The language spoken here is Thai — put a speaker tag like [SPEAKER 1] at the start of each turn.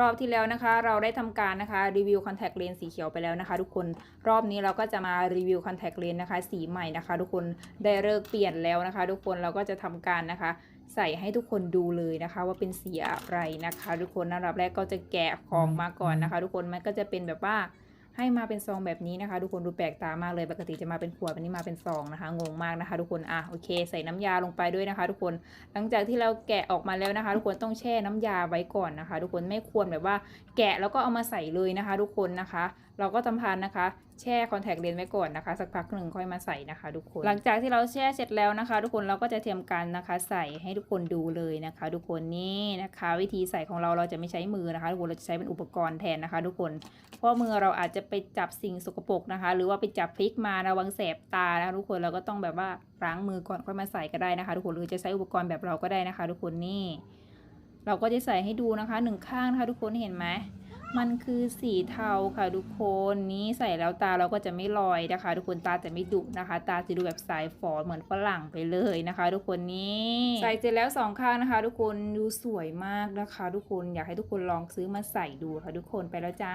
[SPEAKER 1] รอบที่แล้วนะคะ เราได้ทำการนะคะรีวิวคอนแทคเลนส์สีเขียวไปแล้วนะคะ ทุกคนรอบนี้เราก็จะมารีวิวคอนแทคเลนส์นะคะ สีใหม่นะคะ ทุกคนได้เลิกเปลี่ยนแล้วนะคะ ทุกคนเราก็จะทำการนะคะ ใส่ให้ทุกคนดูเลยนะคะ ว่าเป็นสีอะไรนะคะ ทุกคนอันดับแรกก็จะแกะของมาก่อนนะคะ ทุกคนมันก็จะเป็นแบบว่า ให้มาเป็นซองแบบนี้นะคะ ทุกคนดูแปลกตามากเลยปกติจะมาเป็นขวดวันนี้มาเป็นซองนะคะงงมากนะคะ ทุกคนอะโอเค ใส่น้ำยาลงไปด้วยนะคะ ทุกคนหลังจากที่เราแกะออกมาแล้วนะคะ ทุกคนต้องแช่น้ำยาไว้ก่อนนะคะ ทุกคนไม่ควรแบบว่า แกะแล้วก็เอามาใส่เลยนะคะ ทุกคนนะคะ เราก็ทำพันนะคะแช่คอนแทคเลนส์ไว้ก่อนนะคะ สักพักหนึ่งค่อยมาใส่นะคะ ทุกคน หลังจากที่เราแช่เสร็จแล้วนะคะ ทุกคนเราก็จะเตรียมการนะคะ ใส่ให้ทุกคนดูเลยนะคะ ทุกคนนี่นะคะ วิธีใส่ของเราเราจะไม่ใช้มือนะคะ ทุกคนเราจะใช้เป็นอุปกรณ์แทนนะคะ ทุกคนเพราะมือเราอาจจะไปจับสิ่งสกปรกนะคะ หรือว่าไปจับพลิกมาระวังแสบตานะคะทุกคนเราก็ต้องแบบว่าล้างมือก่อนค่อยมาใส่ก็ได้นะคะ ทุกคนหรือจะใช้อุปกรณ์แบบเราก็ได้นะคะ ทุกคนนี่ เราก็จะใส่ให้ดูนะคะหนึ่งข้างนะคะทุกคนเห็นไหมมันคือสีเทาค่ะทุกคนนี้ใส่แล้วตาเราก็จะไม่ลอยนะคะ ทุกคนตาจะไม่ดุนะคะ ตาจะดูแบบสายฝอเหมือนฝรั่งไปเลยนะคะ ทุกคนนี่ใส่เสร็จแล้วสองข้างนะคะ ทุกคนดูสวยมากนะคะ ทุกคนอยากให้ทุกคนลองซื้อมาใส่ดูค่ะทุกคนไปแล้วจ้า